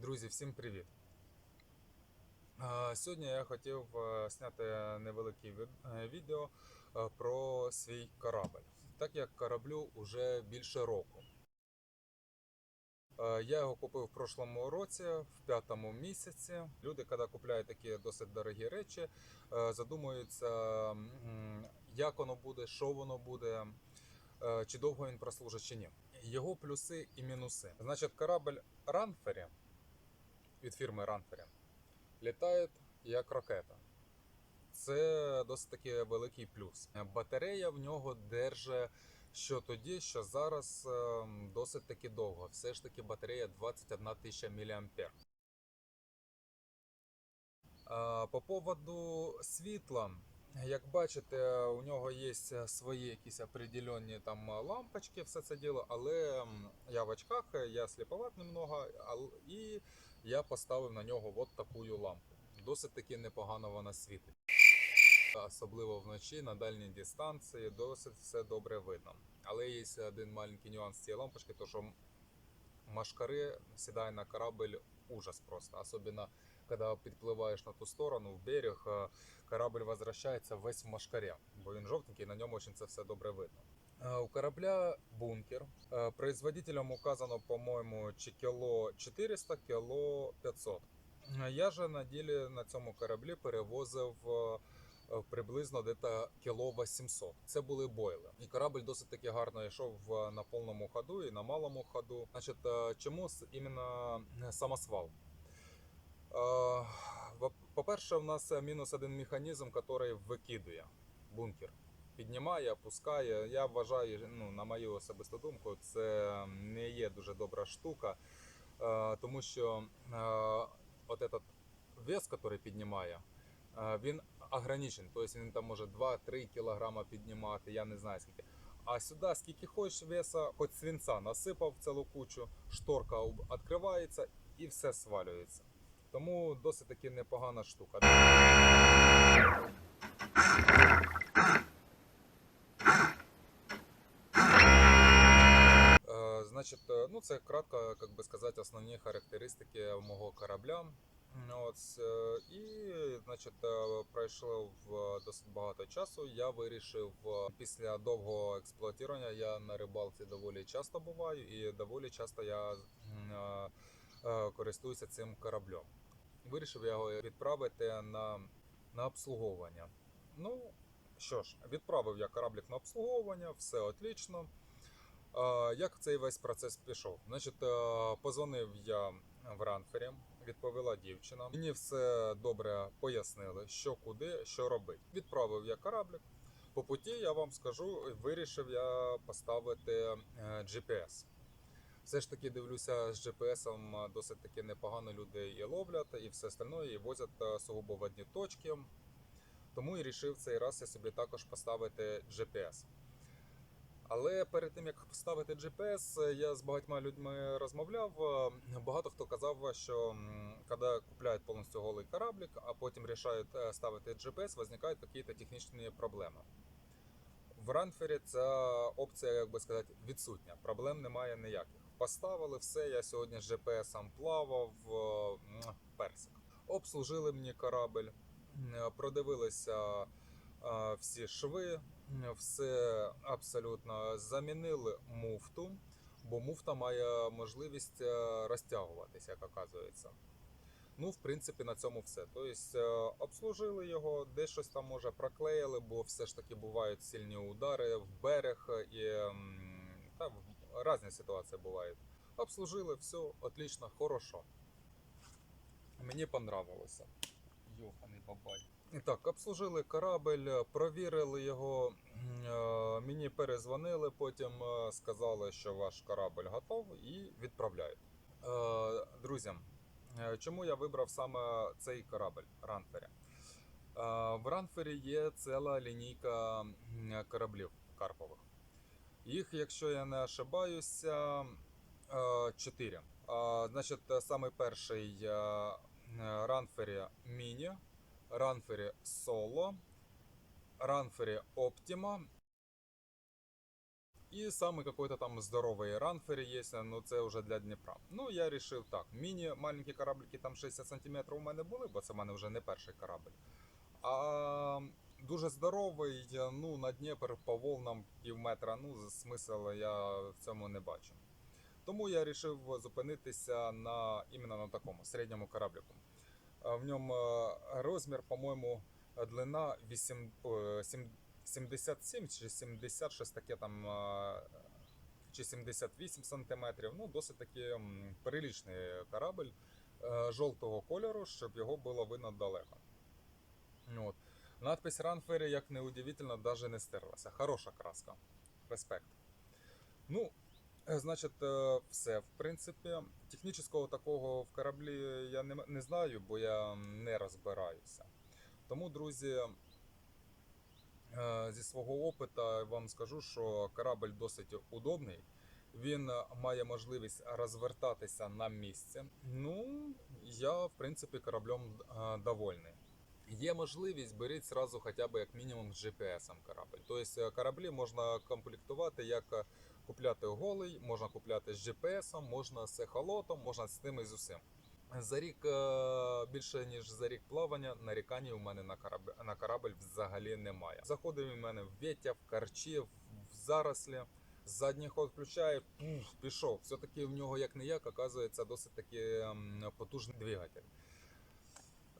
Друзі, всім привіт! Сьогодні я хотів е, зняти невелике е, відео е, про свій корабль, так як кораблю вже більше року. Я його купив в прошлому році, в п'ятому місяці. Люди, коли купляють такі досить дорогі речі, задумуються, як воно буде, що воно буде, чи довго він прослужить, чи ні. Його плюси і мінуси. Значить, корабль Ранфері від фірми Ранфері літає як ракета. Це досить таки великий плюс. Батарея в нього держить що тоді, що зараз ем, досить таки довго. Все ж таки батарея 21 тисяча мА. По поводу світла, як бачите, у нього є свої якісь определенні там лампочки, все це діло, але я в очках, я сліповат немного, і я поставив на нього от таку лампу. Досить таки непогано вона світить. Особливо вночі на дальній дистанції досить все добре видно. Але є один маленький нюанс цієї лампочки, то що машкари сідає на корабль ужас просто. Особливо, коли підпливаєш на ту сторону, в берег, е, корабль возвращається весь в машкарі, бо він жовтенький, на ньому це все добре видно. Е, У корабля бункер. Е, Производителем указано, по-моєму, чи кіло 400, кіло 500. Е, Я же на ділі на цьому кораблі перевозив е, приблизно десь кіло 800. Це були бойли. І корабль досить таки гарно йшов е, на повному ходу і на малому ходу. Значить, е, чому іменно е, самосвал? По-перше, в нас мінус один механізм, який викидує бункер. Піднімає, опускає. Я вважаю, ну, на мою особисту думку, це не є дуже добра штука, е, тому що е, от этот вес, який піднімає, е, він ограничен. Тобто він там може 2-3 кг піднімати, я не знаю скільки. А сюди скільки хочеш веса, хоч свинця насипав цілу кучу, шторка відкривається і все свалюється. Тому досить таки непогана штука. Значить, е, ну це кратко, як би сказати, основні характеристики мого корабля. От, е, і, значить, е, пройшло досить багато часу. Я вирішив е, після довгого експлуатування, я на рибалці доволі часто буваю, і доволі часто я користуюся цим кораблем. Вирішив його відправити на, на обслуговування. Ну що ж, відправив я кораблик на обслуговування, все отлично. Е, Як цей весь процес пішов? Значить, е, позвонив я в Ранфері, відповіла дівчина. Мені все добре пояснили, що куди, що робити. Відправив я кораблик. По путі я вам скажу, вирішив я поставити е, GPS. Все ж таки дивлюся з GPS досить таки непогано людей і ловлять, і все остальне, і возять е, сугубо в одні точки. Тому і вирішив цей раз я собі також поставити GPS. Але перед тим як поставити GPS, я з багатьма людьми розмовляв. Багато хто казав, що коли купляють повністю голий кораблик, а потім вирішають е, ставити GPS, виникають якісь технічні проблеми. В Ранфері ця опція, як би сказати, відсутня. Проблем немає ніяких. Поставили все. Я сьогодні з GPS плавав е, персик. Обслужили мені корабль, м, продивилися е, всі шви, все абсолютно замінили муфту, бо муфта має можливість е, розтягуватися, як оказується. Ну, в принципі, на цьому все. Тобто е, обслужили його, десь там може проклеїли, бо все ж таки бувають сильні удари в берег і та, різні ситуації бувають. Обслужили, все, отлично, хорошо. Мені понравилося. Йоханий бабай. Так, обслужили корабель, провірили його. е, Мені перезвонили, потім е, сказали, що ваш корабель готов і відправляють. Е, Друзі, чому я вибрав саме цей корабель Ранфері? В Ранфері є ціла лінійка кораблів карпових. Їх, якщо я не ошибаюся, е, чотири. Е, Значить, самий перший Ранфері Міні, Ранфері Соло, Ранфері Оптіма И самый какой-то там здоровый ранфер есть, но це вже для Дніпра. Ну, я рішив так. Міні маленькі кораблики там 60 см у мене були, бо це в мене вже не перший корабль. А дуже здоровий, ну, на Дніпр по волнам пів метра, ну, смисл я в цьому не бачу. Тому я вирішив зупинитися на іменно на такому середньому кораблику. А В ньому е, розмір, по-моєму, длина 8, е, 77 чи 70, щось таке там, е, чи 78 сантиметрів. Ну, досить таки приличний корабль е, жовтого кольору, щоб його було видно далеко. От. Надпись Ранфері, як не удивительно, навіть не стерлася. Хороша краска. Респект. Ну, е, значить, е, все. В принципі, технічного такого в кораблі я не, не знаю, бо я не розбираюся. Тому, друзі, е, зі свого опиту вам скажу, що корабль досить удобний. Він е, має можливість розвертатися на місці. Ну, я, в принципі, кораблем е, довольний. Є можливість беріть сразу хоча б як мінімум з GPS корабль. Тобто е, кораблі можна комплектувати як е, купляти голий, можна купляти з GPS, можна з ехолотом, можна з тим і з усім. За рік е, більше ніж за рік плавання нарікань у мене на корабль, на корабль взагалі немає. Заходив у мене в вєтя, в карчі, в зарослі. Задній ход включає, пуф, пішов. Все-таки в нього як не як, оказується досить таки потужний двигатель.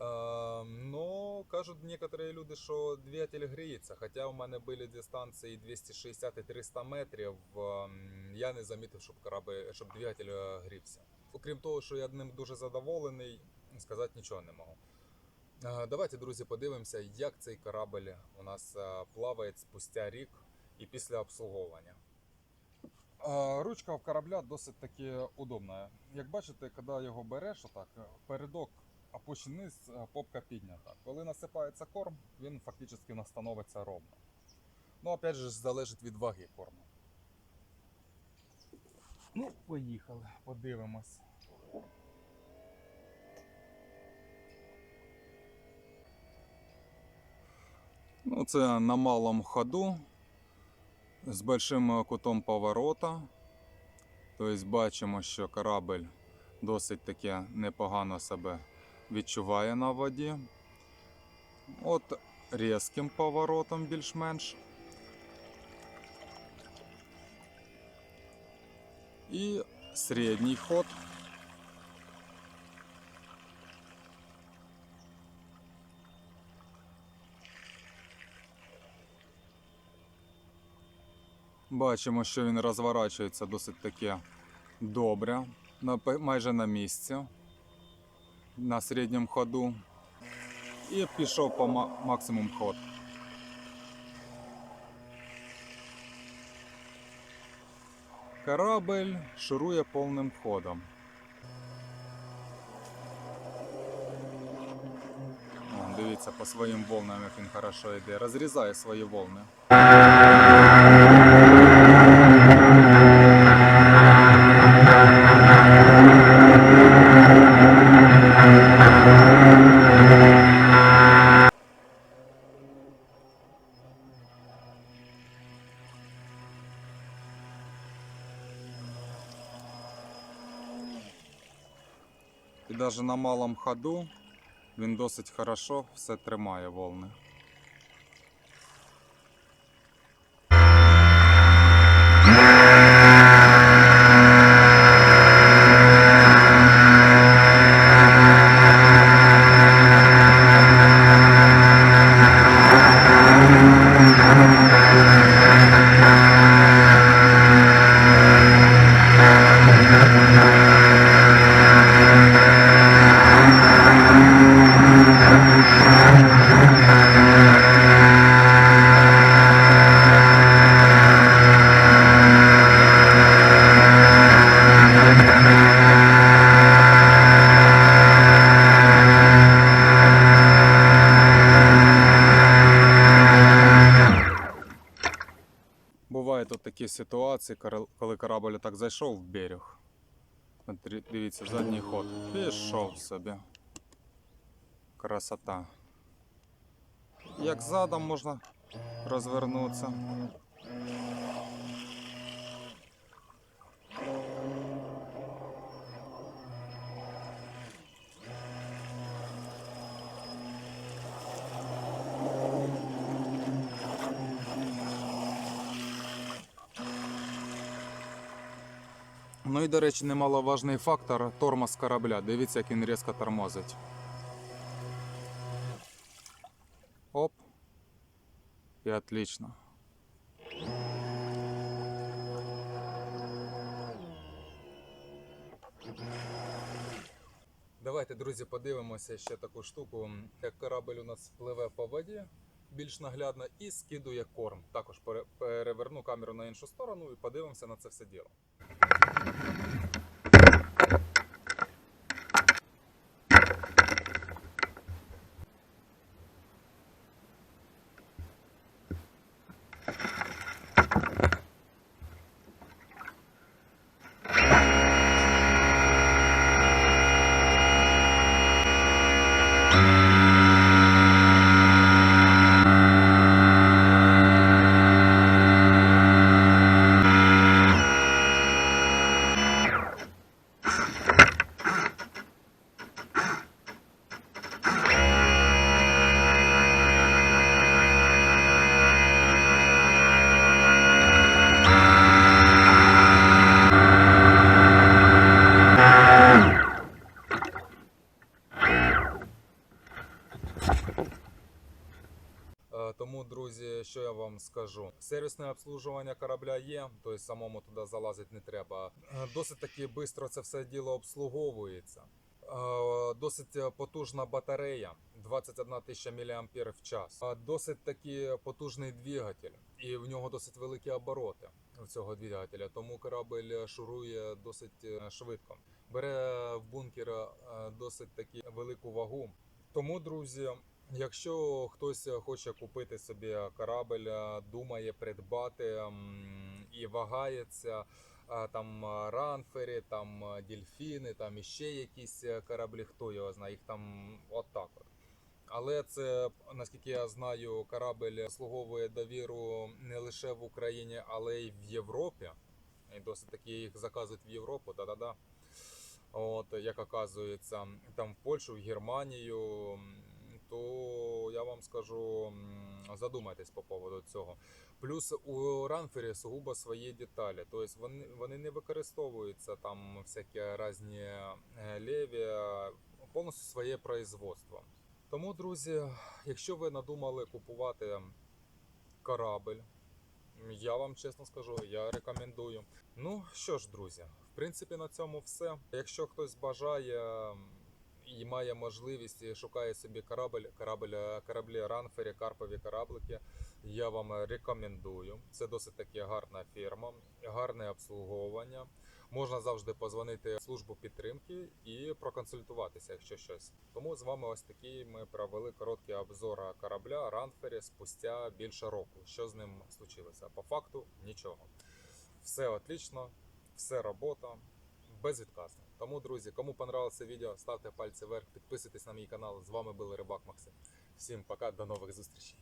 Е, но кажуть некоторые люди, що двигатель гріється. Хоча у мене були дистанції 260 і 300 метрів, ем, я не замітив, щоб корабль, щоб двигатель е, грівся. Окрім того, що я ним дуже задоволений, сказати нічого не можу. Е, Давайте, друзі, подивимося, як цей корабль у нас е, плаває спустя рік і після обслуговування. Ручка в корабля досить таки удобна. Як бачите, коли його береш, отак, передок опущений е, попка піднята. Коли насипається корм, він фактично становиться ровно. Ну, опять же, залежить від ваги корму. Ну, поїхали, подивимось. Ну, це на малому ходу з большим кутом поворота. Тобто бачимо, що корабль досить таки непогано себе відчуває на воді. От різким поворотом більш-менш. І середній ход. Бачимо, що він розворачується досить таки добре, майже на місці, на середньому ходу. І пішов по ма- максимум ход. Корабль шурує повним ходом. О, дивіться, по своїм волнам, як він хорошо йде. Розрізає свої волни. І навіть на малому ходу він досить хорошо все тримає волни. Ситуації, коли корабль так зайшов в берег. Дивіться, задній ход. Пішов собі. Красота. Як задом можна розвернутися. І, до речі, немаловажний фактор тормоз корабля. Дивіться, як він різко тормозить. Оп. І отлично. Давайте, друзі, подивимося ще таку штуку. Як корабль у нас пливе по воді більш наглядно і скидує корм. Також переверну камеру на іншу сторону і подивимося на це все діло. Тому, друзі, що я вам скажу? Сервісне обслужування корабля є, тобто самому туди залазити не треба. Е, Досить таки швидко це все діло обслуговується. Е, Досить потужна батарея, 21 тисяча мАh в час. Е, Досить таки потужний двигатель, і в нього досить великі обороти цього двигателя, тому корабль шурує досить е, швидко. Бере в бункер е, досить таки велику вагу. Тому, друзі, Якщо хтось хоче купити собі корабль, е, думає придбати і вагається, е, там е, ранфері, там е, дельфіни, там іще якісь е, кораблі, хто його знає, їх там отак от. Але це, наскільки я знаю, корабль слуговує довіру не лише в Україні, але й в Європі. І досить таки їх заказують в Європу, да-да-да. От, як оказується, там в Польщу, в Германію, то я вам скажу, задумайтесь по поводу цього. Плюс у ранфері сугубо свої деталі. Тобто вони, вони не використовуються там всякі різні е, леві, повністю своє производство. Тому, друзі, якщо ви надумали купувати корабль, я вам чесно скажу, я рекомендую. Ну що ж, друзі, в принципі, на цьому все. Якщо хтось бажає і має можливість шукає собі корабль, корабль, е, кораблі ранфері, карпові кораблики, я вам рекомендую. Це досить таки гарна фірма, гарне обслуговування. Можна завжди позвонити в службу підтримки і проконсультуватися, якщо щось. Тому з вами ось такий ми провели короткий обзор корабля Ранфері спустя більше року. Що з ним случилося? По факту нічого. Все отлично, все робота, безвідказно. Тому, друзі, кому понравилося відео, ставте пальці вверх, підписуйтесь на мій канал. З вами був Рибак Максим. Всім пока, до нових зустрічей.